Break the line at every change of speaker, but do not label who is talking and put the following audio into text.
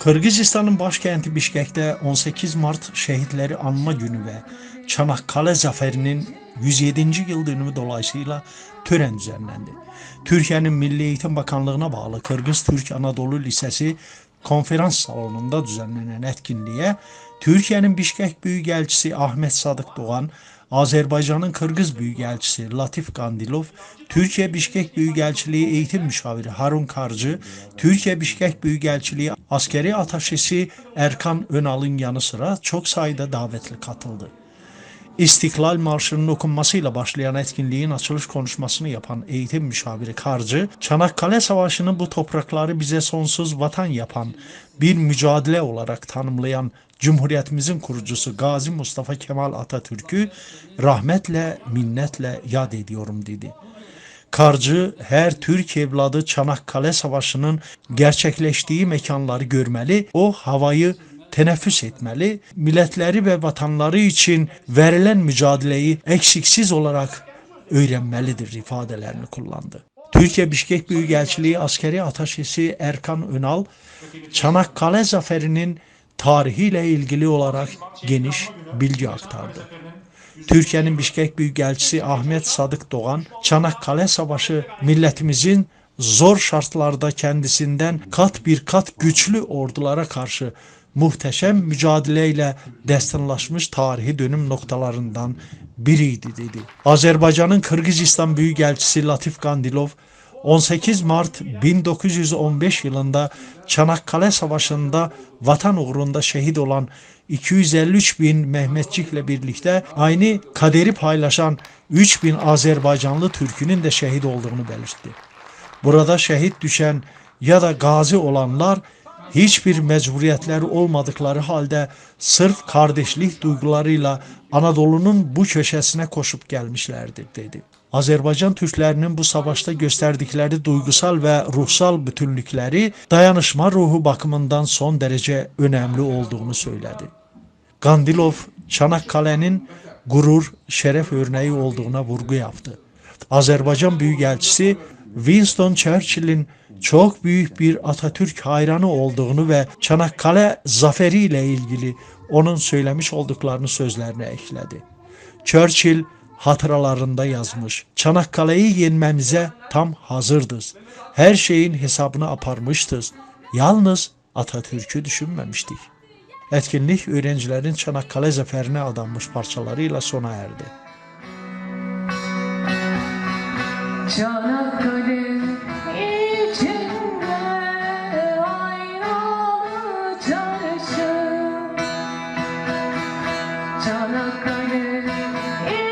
Qırğızistanın başkəndi Bişkəkdə 18 mart şəhidləri anma günü və Çanaqqale zəfərinin 107-ci il dönümü dolayısıyla törən düzənləndi. Türkiyənin Milli Eğitim Bakanlığına bağlı Qırğız Türk Anadolu Lisəsi konferans salonunda düzənlənən etkinliyə Türkiyənin Bişkək böyük elçisi Ahmet Sadıq Doğan, Azerbaycan'ın Kırgız Büyükelçisi Latif Gandilov, Türkiye Bişkek Büyükelçiliği Eğitim Müşaviri Harun Karcı, Türkiye Bişkek Büyükelçiliği Askeri Ataşesi Erkan Önal'ın yanı sıra çok sayıda davetli katıldı. İstiklal Marşı'nın okunmasıyla başlayan etkinliğin açılış konuşmasını yapan eğitim müşaviri Karcı, Çanakkale Savaşı'nı bu toprakları bize sonsuz vatan yapan bir mücadele olarak tanımlayan Cumhuriyetimizin kurucusu Gazi Mustafa Kemal Atatürk'ü rahmetle, minnetle yad ediyorum dedi. Karcı her Türk evladı Çanakkale Savaşı'nın gerçekleştiği mekanları görmeli, o havayı teneffüs etmeli, milletleri ve vatanları için verilen mücadeleyi eksiksiz olarak öğrenmelidir ifadelerini kullandı. Türkiye Bişkek Büyükelçiliği Askeri Ataşesi Erkan Önal, Çanakkale Zaferi'nin tarihiyle ilgili olarak geniş bilgi aktardı. Türkiye'nin Bişkek Büyükelçisi Ahmet Sadık Doğan, Çanakkale Savaşı milletimizin zor şartlarda kendisinden kat bir kat güçlü ordulara karşı muhteşem mücadeleyle destinlaşmış tarihi dönüm noktalarından biriydi dedi. Azerbaycan'ın Kırgızistan Büyükelçisi Latif Gandilov 18 Mart 1915 yılında Çanakkale Savaşı'nda vatan uğrunda şehit olan 253 bin Mehmetçik'le birlikte aynı kaderi paylaşan 3 bin Azerbaycanlı Türk'ünün de şehit olduğunu belirtti. Burada şehit düşen ya da gazi olanlar hiçbir mecburiyetleri olmadıkları halde sırf kardeşlik duygularıyla Anadolu'nun bu köşesine koşup gelmişlerdir dedi. Azerbaycan Türklerinin bu savaşta gösterdikleri duygusal ve ruhsal bütünlükleri dayanışma ruhu bakımından son derece önemli olduğunu söyledi. Gandilov, Çanakkale'nin gurur, şeref örneği olduğuna vurgu yaptı. Azerbaycan Büyükelçisi Winston Churchill'in çok büyük bir Atatürk hayranı olduğunu ve Çanakkale zaferiyle ilgili onun söylemiş olduklarını sözlerine ekledi. Churchill hatıralarında yazmış. Çanakkale'yi yenmemize tam hazırdız. Her şeyin hesabını aparmıştız. Yalnız Atatürk'ü düşünmemiştik. Etkinlik öğrencilerin Çanakkale zaferine adanmış parçalarıyla sona erdi.
Çanakkale Çanakkale